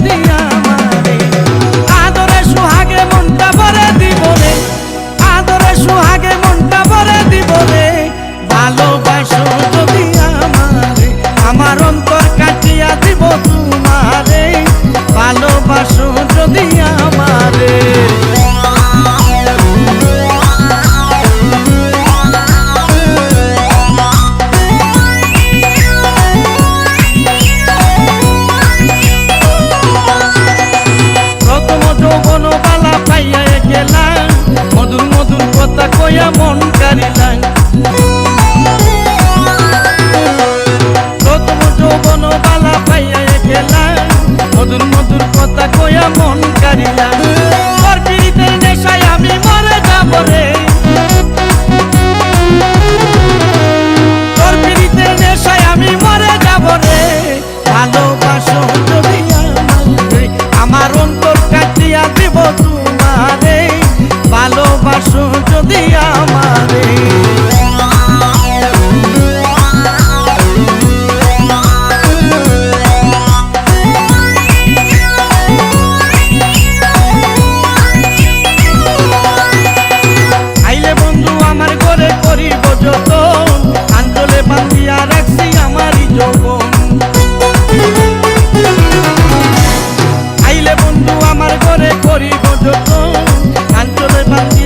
দিয়া মন কারিয়া তোর পিড়িতে নেশায় আমি মরে যাব রে। তোর পিড়িতে নেশায় আমি মরে যাব রে। ভালোবাসো তুমি আমাকে আমার অন্তর ভালোবাসো যদি আমারে। কাঞ্চলে পাখি